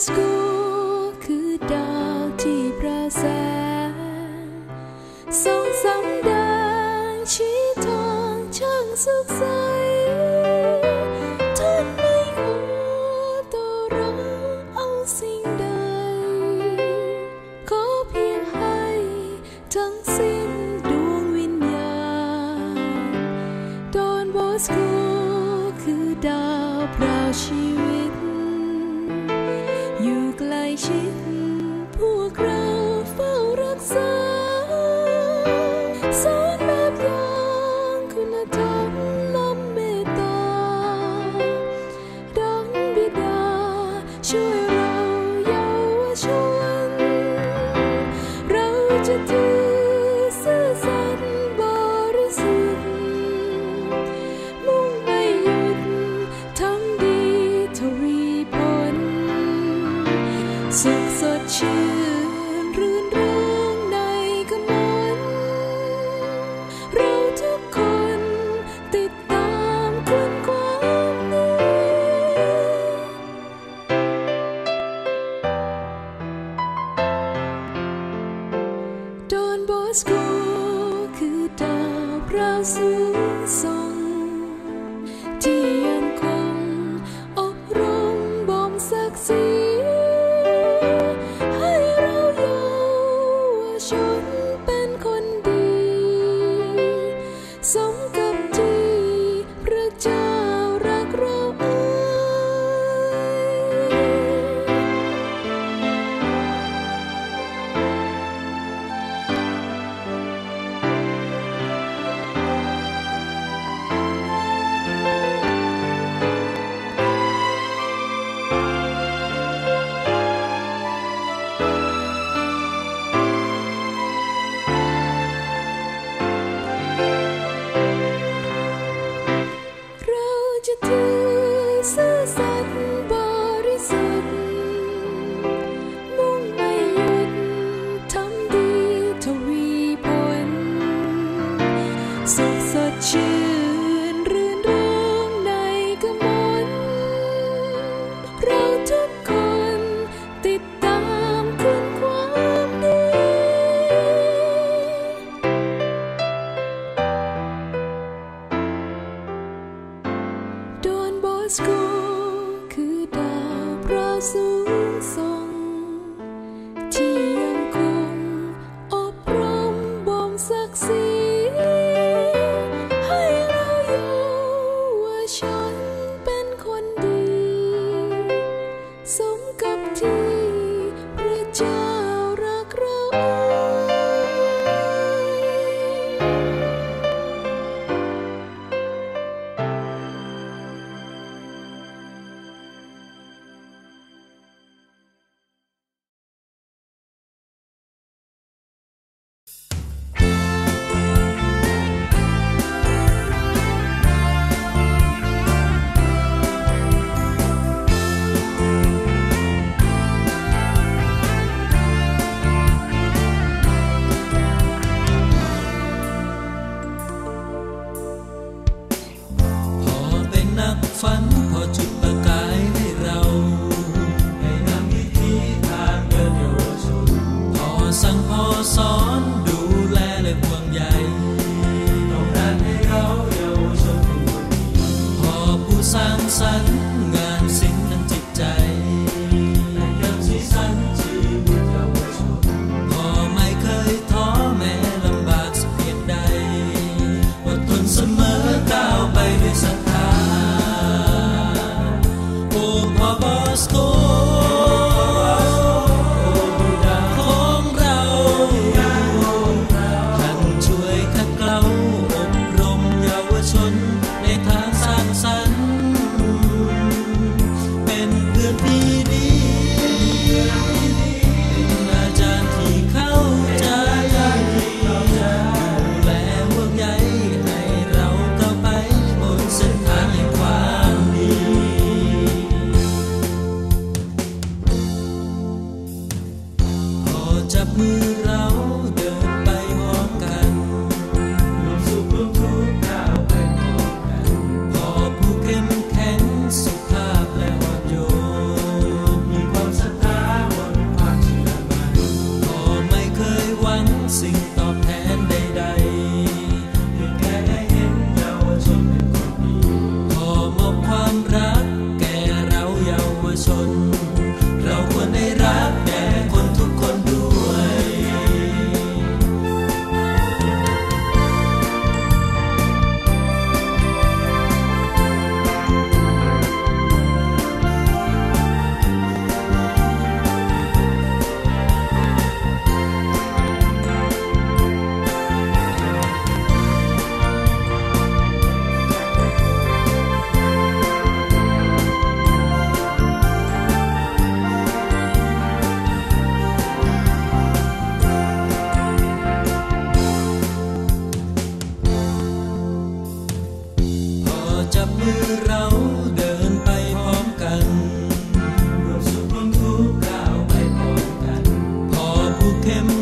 school. ชิดพวกเราเฝ้ารักษาสอนแบบอย่างคุณธรรมล้ำเมตตาดังบิดาช่วยเราเยาวชนเราจะ สุขสดชื่นรื่นเริงในกำมัน เราทุกคนติดตามคุณความนี้ ดอนบอสโกคือดาวพระสูงสอง Lasku kedap rasul one sinh ตอบแทนใดๆ him.